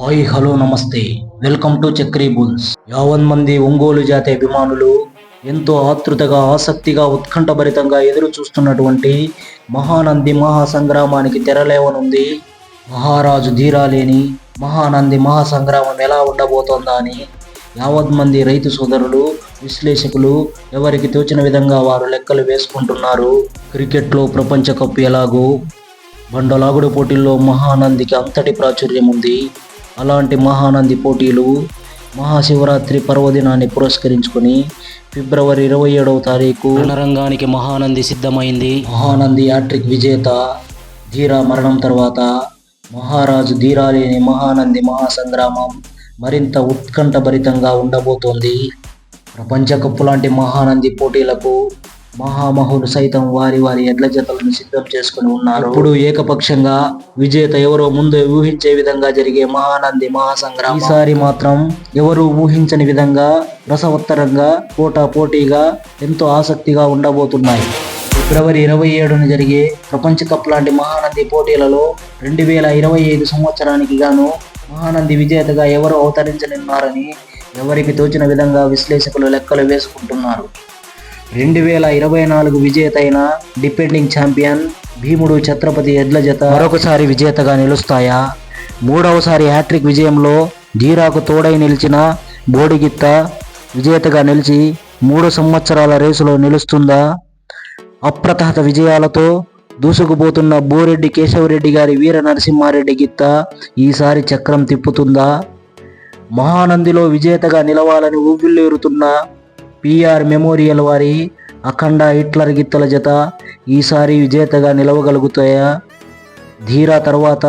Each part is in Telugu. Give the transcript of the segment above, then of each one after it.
హాయ్ హలో నమస్తే. Welcome to Chakri Bulls. యావన్ మంది ఒంగోలు జాతి అభిమానులు ఎంతో ఆతృతగా ఆసక్తిగా ఉత్కంఠభరితంగా ఎదురు చూస్తున్నటువంటి మహానంది మహాసంగ్రామానికి తెరలేవనుంది. మహారాజు ధీరాలేని మహానంది మహాసంగ్రామం ఎలా ఉండబోతోందా అని యావత్ మంది రైతు సోదరులు విశ్లేషకులు ఎవరికి తోచిన విధంగా వారు లెక్కలు వేసుకుంటున్నారు. క్రికెట్లో ప్రపంచ కప్ ఎలాగో బండలాగుడు పోటీల్లో మహానందికి అంతటి ప్రాచుర్యం ఉంది అలాంటి మహానంది పోటీలు మహాశివరాత్రి పర్వదినాన్ని పురస్కరించుకొని ఫిబ్రవరి ఇరవై ఏడవ తారీఖు రణరంగానికి మహానంది సిద్ధమైంది. మహానంది యాట్రిక్ విజేత ధీరా మరణం తర్వాత మహారాజు ధీరాలేని మహానంది మహాసంగ్రామం మరింత ఉత్కంఠభరితంగా ఉండబోతోంది. ప్రపంచ కప్పు లాంటి మహానంది పోటీలకు మహామహులు సైతం వారి వారి ఎడ్ల జతలను సిద్ధం చేసుకుని ఉన్నారు. ఇప్పుడు ఏకపక్షంగా విజేత ఎవరో ముందు ఊహించే విధంగా జరిగే మహానంది మహాసంగ్రామం. ఈసారి మాత్రం ఎవరు ఊహించని విధంగా రసవత్తరంగా పోటా పోటీగా ఎంతో ఆసక్తిగా ఉండబోతున్నాయి. ఫిబ్రవరి ఇరవై ఏడున జరిగే ప్రపంచ కప్ లాంటి మహానంది పోటీలలో రెండు వేల ఇరవై ఐదు సంవత్సరానికి గాను మహానంది విజేతగా ఎవరు అవతరించనున్నారని ఎవరికి తోచిన విధంగా విశ్లేషకులు లెక్కలు వేసుకుంటున్నారు. రెండు వేల ఇరవై నాలుగు విజేత అయిన డిపెండింగ్ ఛాంపియన్ భీముడు ఛత్రపతి ఎడ్ల జత. మరొకసారి విజేతగా నిలుస్తాయా? మూడవసారి హ్యాట్రిక్ విజయంలో జీరాకు తోడై నిలిచిన బోడిగిత్త విజేతగా నిలిచి మూడు సంవత్సరాల రేసులో నిలుస్తుందా? అప్రతహత విజయాలతో దూసుకుపోతున్న బోరెడ్డి కేశవరెడ్డి గారి వీర నరసింహారెడ్డి గిత్త ఈసారి చక్రం తిప్పుతుందా? మహానందిలో విజేతగా నిలవాలని ఊపిల్లేరుతున్న పిఆర్ మెమోరియల్ వారి అఖండ హిట్లర్ గిత్తల జత ఈసారి విజేతగా నిలవగలుగుతాయా? ధీరా తర్వాత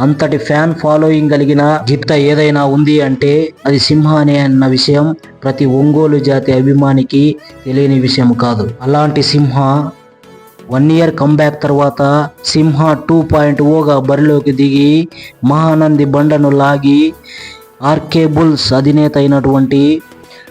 అంతటి ఫ్యాన్ ఫాలోయింగ్ కలిగిన గిత్త ఏదైనా ఉంది అంటే అది సింహానే అన్న విషయం ప్రతి ఒంగోలు జాతి అభిమానికి తెలియని విషయం కాదు. అలాంటి సింహ వన్ ఇయర్ కంబ్యాక్ తర్వాత సింహ టూ పాయింట్ ఓగా బరిలోకి దిగి మహానంది బండను లాగి ఆర్కే బుల్స్ అధినేత అయినటువంటి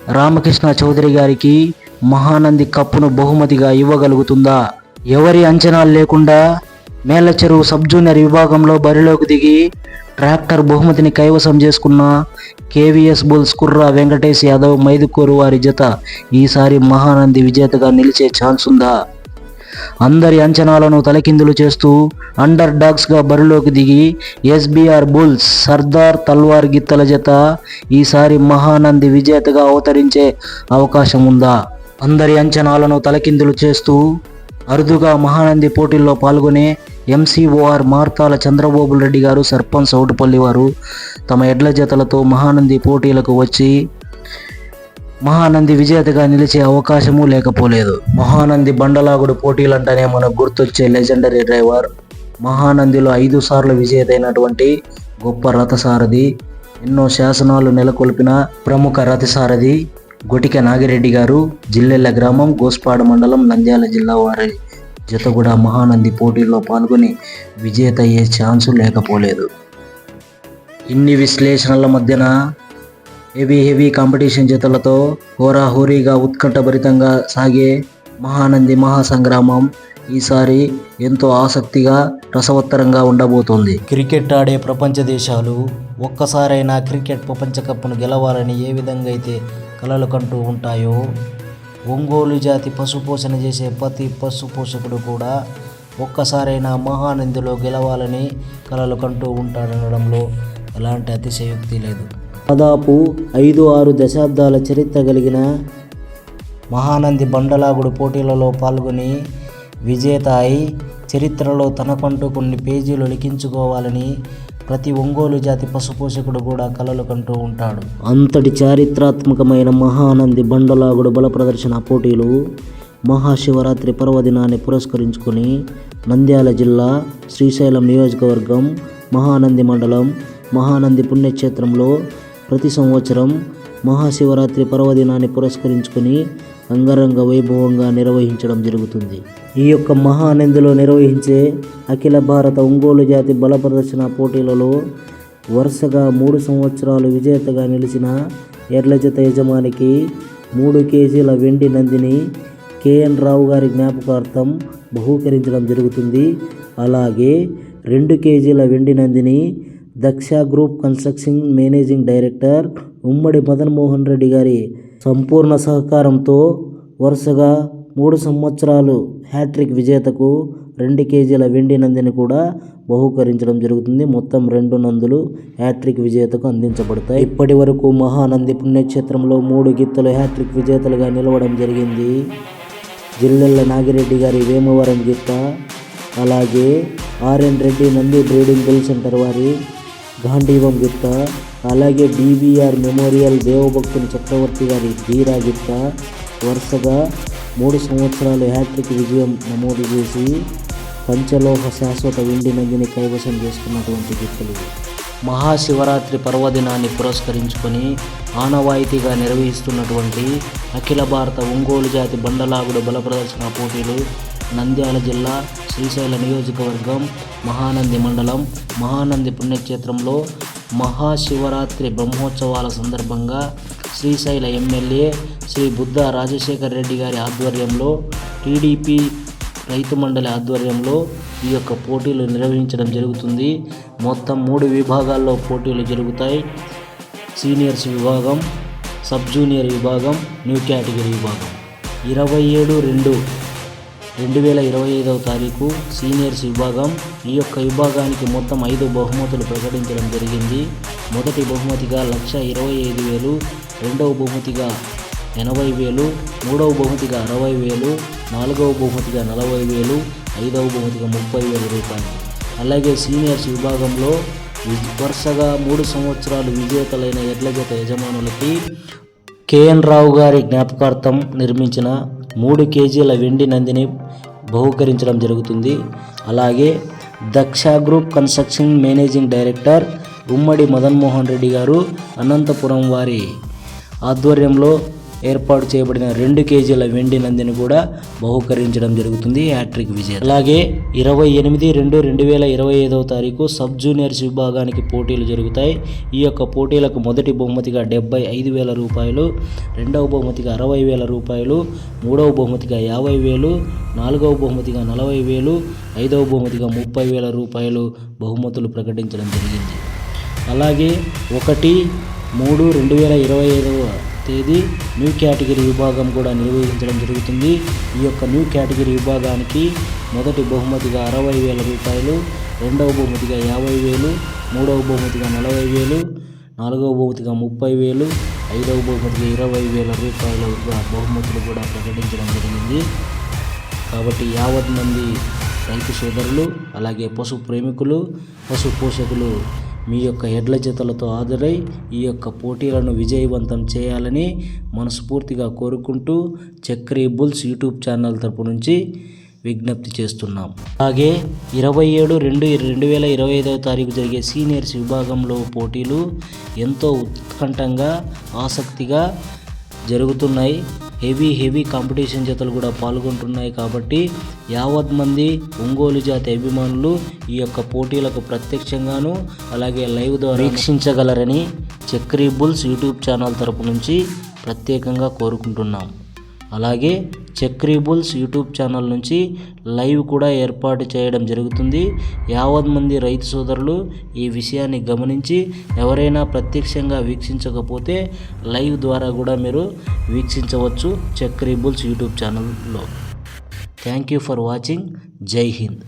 రామకృష్ణ చౌదరి గారికి మహానంది కప్పును బహుమతిగా ఇవ్వగలుగుతుందా? ఎవరి అంచనాలు లేకుండా మేళ్ళ చెరువు సబ్ జూనియర్ విభాగంలో బరిలోకి దిగి ట్రాక్టర్ బహుమతిని కైవసం చేసుకున్న కేవీఎస్ బుల్స్ కుర్రా వెంకటేష్ యాదవ్ మైదుకూరు వారి జత ఈసారి మహానంది విజేతగా నిలిచే ఛాన్స్ ఉందా? అందరి అంచనాలను తలకిందులు చేస్తూ అండర్ డాగ్స్గా బరిలోకి దిగి ఎస్బీఆర్ బుల్స్ సర్దార్ తల్వార్ గిత్తల జత ఈసారి మహానంది విజేతగా అవతరించే అవకాశం ఉందా అందరి అంచనాలను తలకిందులు చేస్తూ అరుదుగా మహానంది పోటీల్లో పాల్గొనే ఎంసీఓఆర్ మార్తాల చంద్రబాబు రెడ్డి గారు సర్పంచ్ సౌటుపల్లి వారు తమ ఎడ్ల జతలతో మహానంది పోటీలకు వచ్చి మహానంది విజేతగా నిలిచే అవకాశము లేకపోలేదు. మహానంది బండలాగుడు పోటీలంటేనే మనకు గుర్తొచ్చే లెజెండరీ డ్రైవర్. మహానందిలో ఐదు సార్లు విజేత అయినటువంటి గొప్ప రథసారథి ఎన్నో శాసనాలు నెలకొల్పిన ప్రముఖ రథసారథి గొటిక నాగిరెడ్డి గారు జిల్లెల గ్రామం గోస్పాడ మండలం నంద్యాల జిల్లా వారి జత కూడా మహానంది పోటీల్లో పాల్గొని విజేత అయ్యే ఛాన్సు లేకపోలేదు. ఇన్ని విశ్లేషణల మధ్యన హెవీ హెవీ కాంపిటీషన్ జతలతో హోరాహోరీగా ఉత్కంఠభరితంగా సాగే మహానంది మహాసంగ్రామం ఈసారి ఎంతో ఆసక్తిగా రసవత్తరంగా ఉండబోతోంది. క్రికెట్ ఆడే ప్రపంచ దేశాలు ఒక్కసారైనా క్రికెట్ ప్రపంచ కప్ను గెలవాలని ఏ విధంగా అయితే కలలు కంటూ ఉంటాయో ఒంగోలు జాతి పశుపోషణ చేసే ప్రతి పశు పోషకుడు కూడా ఒక్కసారైనా మహానందిలో గెలవాలని కలలు కంటూ ఉంటాడనడంలో ఎలాంటి అతిశయోక్తి లేదు. దాదాపు ఐదు ఆరు దశాబ్దాల చరిత్ర కలిగిన మహానంది బండలాగుడు పోటీలలో పాల్గొని విజేత అయి చరిత్రలో తనకంటూ కొన్ని పేజీలు లిఖించుకోవాలని ప్రతి ఒంగోలు జాతి పశుపోషకుడు కూడా కలలు కంటూ ఉంటాడు. అంతటి చారిత్రాత్మకమైన మహానంది బండలాగుడు బల ప్రదర్శన పోటీలు మహాశివరాత్రి పర్వదినాన్ని పురస్కరించుకొని నంద్యాల జిల్లా శ్రీశైలం నియోజకవర్గం మహానంది మండలం మహానంది పుణ్యక్షేత్రంలో ప్రతి సంవత్సరం మహాశివరాత్రి పర్వదినాన్ని పురస్కరించుకొని అంగరంగ వైభవంగా నిర్వహించడం జరుగుతుంది. ఈ యొక్క మహానందిలో నిర్వహించే అఖిల భారత ఒంగోలు జాతి బల ప్రదర్శన పోటీలలో వరుసగా మూడు సంవత్సరాలు విజేతగా నిలిచిన ఎడ్లజత యజమానికి మూడు కేజీల వెండి నందిని కేఎన్ రావు గారి జ్ఞాపకార్థం బహూకరించడం జరుగుతుంది. అలాగే రెండు కేజీల వెండి Nandini Daksha group construction managing director Ummadi Madan Mohan Reddy గారి సంపూర్ణ సహకారంతో వరుసగా మూడు సంవత్సరాలు హ్యాట్రిక్ విజేతకు రెండు కేజీల వెండి నందిని కూడా బహూకరించడం జరుగుతుంది. మొత్తం రెండు నందులు హ్యాట్రిక్ విజేతకు అందించబడతాయి. ఇప్పటి వరకు మహానంది పుణ్యక్షేత్రంలో మూడు గిత్తలు హ్యాట్రిక్ విజేతలుగా నిలవడం జరిగింది. జిల్లెళ్ళ నాగిరెడ్డి గారి వేమవరం గిత్త అలాగే RN Reddy Nandi breeding bull centre వారి గాంధీవం గిత్త అలాగే డివిఆర్ మెమోరియల్ దేవభక్తుని చక్రవర్తి గారి ధీరా గిత్త వరుసగా మూడు సంవత్సరాలు హ్యాట్రిక్ విజయం నమోదు చేసి పంచలోహ శాశ్వత వెండి నందిని కైవసం చేసుకున్నటువంటి గిత్తలు మహాశివరాత్రి పర్వదినాన్ని పురస్కరించుకొని ఆనవాయితీగా నిర్వహిస్తున్నటువంటి అఖిల భారత ఒంగోలు జాతి బండలాగుడు బల ప్రదర్శన పోటీలు నంద్యాల జిల్లా శ్రీశైల నియోజకవర్గం మహానంది మండలం మహానంది పుణ్యక్షేత్రంలో మహాశివరాత్రి బ్రహ్మోత్సవాల సందర్భంగా శ్రీశైల ఎమ్మెల్యే శ్రీ బుద్ధ రాజశేఖర్ రెడ్డి గారి ఆధ్వర్యంలో టీడీపీ రైతు మండలి ఆధ్వర్యంలో ఈ యొక్క పోటీలు నిర్వహించడం జరుగుతుంది. మొత్తం మూడు విభాగాల్లో పోటీలు జరుగుతాయి. సీనియర్స్ విభాగం సబ్ జూనియర్ విభాగం న్యూ కేటగిరీ విభాగం. ఇరవై ఏడు రెండు రెండు వేల ఇరవై ఐదవ తారీఖు సీనియర్స్ విభాగం ఈ యొక్క విభాగానికి మొత్తం ఐదు బహుమతులు ప్రకటించడం జరిగింది. మొదటి బహుమతిగా లక్ష ఇరవై ఐదు వేలు రెండవ బహుమతిగా ఎనభై వేలు మూడవ బహుమతిగా అరవై వేలు నాలుగవ బహుమతిగా నలభై వేలు ఐదవ బహుమతిగా ముప్పై వేల రూపాయలు. అలాగే సీనియర్స్ విభాగంలో వరుసగా మూడు సంవత్సరాలు విజేతలైన ఎడ్ల జత యజమానులకి కేఎన్ రావు గారి జ్ఞాపకార్థం నిర్మించిన మూడు కేజీల వెండి నందిని బహూకరించడం జరుగుతుంది. అలాగే Daksha group construction managing director Ummadi Madanmohan Reddy గారు అనంతపురం వారి ఆధ్వర్యంలో ఏర్పాటు చేయబడిన రెండు కేజీల వెండి నందిని కూడా బహూకరించడం జరుగుతుంది హ్యాట్రిక్ విజయ్ అలాగే ఇరవై ఎనిమిది రెండు రెండు వేల ఇరవై ఐదవ తారీఖు సబ్ జూనియర్స్ విభాగానికి పోటీలు జరుగుతాయి. ఈ యొక్క పోటీలకు మొదటి బహుమతిగా డెబ్బై ఐదు వేల రూపాయలు రెండవ బహుమతిగా అరవై వేల రూపాయలు మూడవ బహుమతిగా యాభై వేలు నాలుగవ బహుమతిగా నలభై వేలు ఐదవ బహుమతిగా ముప్పై వేల రూపాయలు బహుమతులు ప్రకటించడం జరిగింది. అలాగే ఒకటి మూడు రెండు వేల ఇరవై ఐదవ తేదీ న్యూ కేటగిరీ విభాగం కూడా నిర్వహించడం జరుగుతుంది. ఈ యొక్క న్యూ కేటగిరీ విభాగానికి మొదటి బహుమతిగా అరవై వేల రూపాయలు రెండవ బహుమతిగా యాభై వేలు మూడవ బహుమతిగా నలభై వేలు నాలుగవ బహుమతిగా ముప్పై వేలు ఐదవ బహుమతిగా ఇరవై వేల రూపాయలుగా బహుమతులు కూడా ప్రకటించడం జరిగింది. కాబట్టి యావత్ మంది రైతు సోదరులు అలాగే పశు ప్రేమికులు పశు పోషకులు మీ యొక్క ఎడ్ల జతలతో ఆదురై ఈ యొక్క పోటీలను విజయవంతం చేయాలని మనస్ఫూర్తిగా కోరుకుంటూ చక్రీ బుల్స్ యూట్యూబ్ ఛానల్ తరపు నుంచి విజ్ఞప్తి చేస్తున్నాం. అలాగే ఇరవై ఏడు రెండు రెండు వేల ఇరవై ఐదవ తారీఖు జరిగే సీనియర్స్ విభాగంలో పోటీలు ఎంతో ఉత్కంఠంగా ఆసక్తిగా జరుగుతున్నాయి. హెవీ హెవీ కాంపిటీషన్ జతలు కూడా పాల్గొంటున్నాయి కాబట్టి యావత్ మంది ఒంగోలు జాతి అభిమానులు ఈ యొక్క పోటీలకు ప్రత్యక్షంగాను అలాగే లైవ్ ద్వారా వీక్షించగలరని చక్రీ బుల్స్ యూట్యూబ్ ఛానల్ తరపు నుంచి ప్రత్యేకంగా కోరుకుంటున్నాం. అలాగే చక్రీబుల్స్ యూట్యూబ్ ఛానల్ నుంచి లైవ్ కూడా ఏర్పాటు చేయడం జరుగుతుంది. యావత్ మంది రైతు సోదరులు ఈ విషయాన్ని గమనించి ఎవరైనా ప్రత్యక్షంగా వీక్షించకపోతే లైవ్ ద్వారా కూడా మీరు వీక్షించవచ్చు చక్రీబుల్స్ యూట్యూబ్ ఛానల్లో. Thank you for watching. జై హింద్.